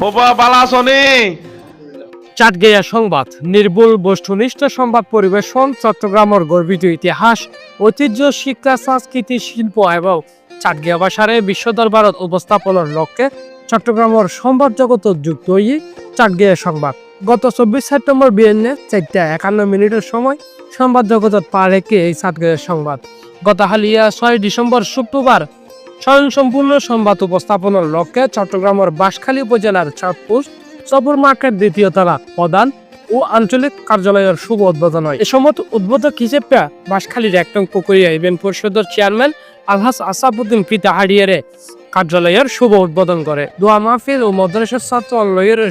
বাবা চাটগেয়া সংবাদ বস্তুনিষ্ঠ সংবাদ পরিবেশন, চট্টগ্রামের গর্বিত ইতিহাস, ঐতিহ্য, শিক্ষা, সংস্কৃতি, শিল্প এবং চাটগেয়া বিশ্ব দরবারত উপস্থাপনের লক্ষ্যে চট্টগ্রামের সংবাদ জগত যুক্ত হয়ে চাটগেয়া সংবাদ। গত চব্বিশ সেপ্টেম্বর বিএনএ চারটা একান্ন মিনিটের সময় সংবাদ জগতত পা রেখে এই চাটগেয়া সংবাদ। গত হালিয়া ছয় ডিসেম্বর শুক্রবার স্বয়ং সম্পূর্ণ সংবাদ উপস্থাপনের লক্ষ্যে চট্টগ্রামের বাঁশখালী উপজেলার চাঁদপুর সবর মার্কেট দ্বিতীয় তলা প্রধান ও আঞ্চলিক কার্যালয়ের শুভ উদ্বোধন হয়। এ সময় উদ্বোধক হিসেবে বাঁশখালীর একটং পুকুরিয়া ইভেন্ট পরিষদের চেয়ারম্যান আলহাস আসাবুদ্দিন পিতা হারিয়ারে কার্যালয়ের শুভ উদ্বোধন করে। দোয়া মাহফিল ও মদ্রাসার ছাত্র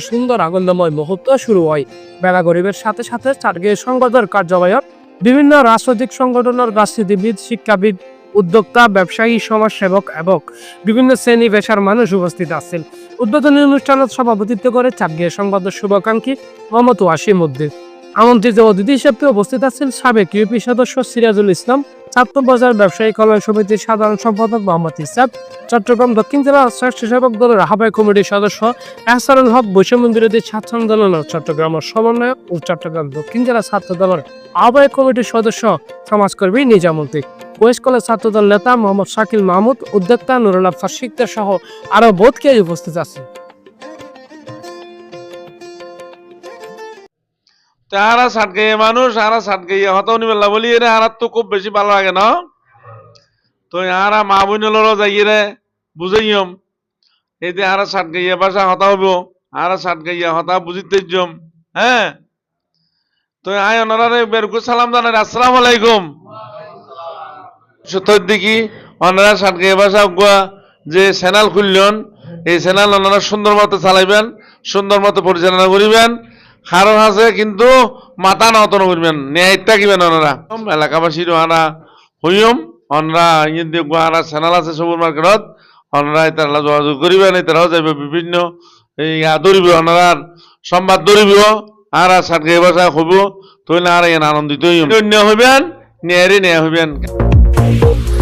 সুন্দর আনন্দময় মুহূর্ত শুরু হয়। বেলা গরিবের সাথে সাথে চারগিয়ে সংবাদের কার্যালয়ের বিভিন্ন রাজনৈতিক সংগঠনের রাজনীতিবিদ, শিক্ষাবিদ উদ্যোক্তা, ব্যবসায়ী, সমাজসেবক এবং বিভিন্ন শ্রেণি পেশার মানুষ উপস্থিত আছেন। উদ্বোধনী অনুষ্ঠানত সভাপতিত্ব করে চাপগিয়া সংবাদের শুভাকাঙ্ক্ষী মোহাম্মদ ওয়াসিম উদ্দিন। আমন্ত্রিত অতিথি হিসেবে উপস্থিত আছেন সাবেক ইউপি সদস্য সিরাজুল ইসলাম, ছাত্র বাজার ব্যবসায়ী কল্যাণ সমিতির সাধারণ সম্পাদক মোহাম্মদ ইসাব চট্টগ্রাম দক্ষিণ জেলা স্বেচ্ছাসেবক দলের আহ্বায়ক কমিটির সদস্য এহসানুল হক, বৈষম্য বিরোধী ছাত্র আন্দোলনের চট্টগ্রামের সমন্বয়ক ও চট্টগ্রাম দক্ষিণ জেলা ছাত্র দলের আহ্বায়ক কমিটির সদস্য সমাজকর্মী নিজামন্ত্রী ওয়েস্ট কলেজ ছাত্রদল নেতা মোহাম্মদ শাকিল মাহমুদ, উদ্যোক্তা নুরুল আফসার শিকদার সহ আরও বোধ কে উপস্থিত আছেন তাহারা সাটগাইয়া মানুষ আরা সাটগাইয়া হতাও নিবেলা বলি রে হারা তো খুব বেশি ভালো লাগে না। তো হারা মা বোনেরও যাই রে বুঝাইম যে হারা সাটগাইয়া ভাষা হতা হইব, হারা সাটগাইয়া হতা বুঝিতে জম হ্যাঁ? তো আয় ওনারা বের করে সালাম জানাই, আসসালামু আলাইকুম। সত্যর দিকে ওনারা সাটগাইয়া ভাষা গুয়া যে চ্যানেল খুললেন, এই চ্যানেল ওনারা সুন্দর মতো চালাইবেন, সুন্দর মতো পরিচালনা করিবেন। কারণ আছে কিন্তু মাথা নতন করবেন ন্যায় থাকিবেন ওনারা এলাকাবাসীর ওনারা হইম ওনারা ইয়ে ওনারা চ্যানেল আছে সবুর মার্কেটত ওনারা তারা যোগাযোগ করিবেন তারাও যাইবে বিভিন্ন, এই ধরিব ওনারা সংবাদ ধরিব, আর সাতগাই ভাষা হইব তৈলে আর এন আনন্দিত হইম অন্য হইবেন ন্যায় Thank you.